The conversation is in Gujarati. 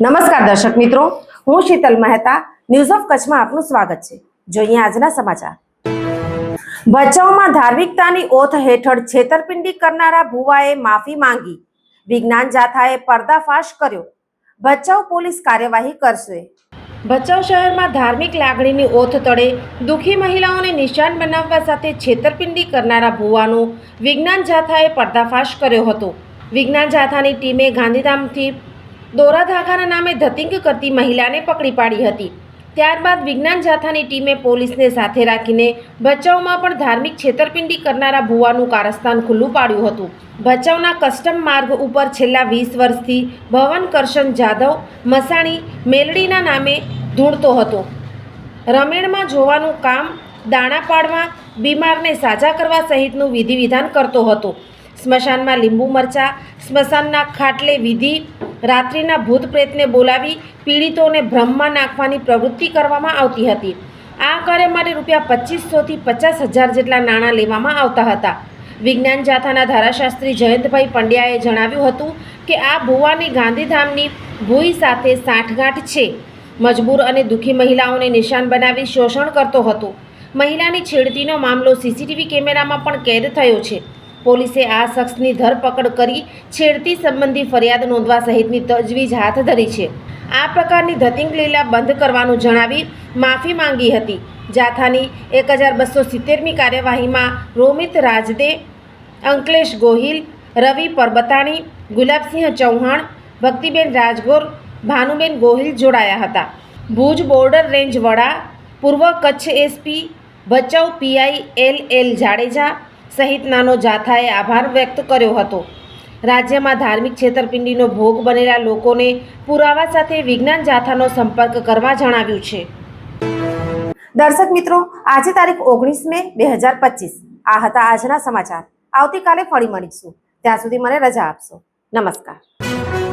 નમસ્કાર દર્શક મિત્રો, હું શીતલ મહેતા ન્યૂઝ ઓફ કચ્છમાં આપનું સ્વાગત છે. જોઈએ આજના સમાચાર. ભચાઉમાં ધાર્મિકતાની ઓથ હેઠળ છેતરપિંડી કરનારા ભુવાએ માફી માંગી. વિજ્ઞાન જાથાએ પર્દાફાશ કર્યો. ભચાઉ પોલીસ કાર્યવાહી કરશે. ભચાઉ શહેરમાં ધાર્મિક લાગણીની ઓથ તળે દુઃખી મહિલાઓને નિશાન બનાવવા સાથે છેતરપિંડી કરનારા ભુવાનો વિજ્ઞાન જાથાએ પર્દાફાશ કર્યો હતો. વિજ્ઞાન જાથાની ટીમે ગાંધીધામથી દોરા ધાગાના નામે ધતિંગ કરતી મહિલાને પકડી પાડી હતી. ત્યારબાદ વિજ્ઞાન જાથાની ટીમે પોલીસને સાથે રાખીને ભચાઉમાં પણ ધાર્મિક છેતરપિંડી કરનારા ભુવાનું કારસ્તાન ખુલ્લું પાડ્યું હતું. ભચાઉના કસ્ટમ માર્ગ ઉપર છેલ્લા વીસ વર્ષથી ભવન કરશન જાધવ મસાણી મેલડીના નામે ધૂણતો હતો. રમેણમાં જોવાનું કામ દાણા પાડવા, બીમારને સાજા કરવા સહિતનું વિધિ વિધાન કરતો હતો. સ્મશાનમાં લીંબુ મરચા, સ્મશાનના ખાટલે વિધિ રાત્રિના ભૂત પ્રેતને બોલાવી પીડિતોને ભ્રમમાં નાખવાની પ્રવૃત્તિ કરવામાં આવતી હતી. આ કાર્ય માટે રૂપિયા પચીસોથી પચાસ હજાર જેટલા નાણાં લેવામાં આવતા હતા. વિજ્ઞાન જાથાના ધારાશાસ્ત્રી જયંતભાઈ પંડ્યાએ જણાવ્યું હતું કે આ ભુવાની ગાંધીધામની ભૂઈ સાથે સાંઠગાંઠ છે. મજબૂર અને દુઃખી મહિલાઓને નિશાન બનાવી શોષણ કરતો હતો. મહિલાની છેડતીનો મામલો સીસીટીવી કેમેરામાં પણ કેદ થયો છે. પોલીસે આ શખ્સની ધરપકડ કરી છેડતી સંબંધી ફરિયાદ નોંધવા સહિતની તજવીજ હાથ ધરી છે. આ પ્રકારની ધતિંગ લીલા બંધ કરવાનું જણાવી માફી માંગી હતી. જાથાની એક હજાર બસો સિત્તેરમી કાર્યવાહીમાં રોમિત રાજદે, અંકલેશ ગોહિલ, રવિ પરબતાણી, ગુલાબસિંહ ચૌહાણ, ભક્તિબેન રાજગોર, ભાનુબેન ગોહિલ જોડાયા હતા. ભુજ બોર્ડર રેન્જ વડા, પૂર્વ Kutch SP, Bhachau PI L L Jadeja સહિતનાનો જાથાએ આભાર વ્યક્ત કર્યો હતો. રાજ્યમાં ધાર્મિક છેતરપિંડીનો ભોગ બનેલા લોકોને પુરાવા સાથે વિજ્ઞાન જાથાનો સંપર્ક કરવા જણાવ્યું છે. દર્શક મિત્રો, આજે તારીખ ઓગણીસ મે બે હજાર પચીસ. આ હતા આજના સમાચાર. આવતીકાલે ફરી મળીશું. ત્યાં સુધી મને રજા આપશો. નમસ્કાર.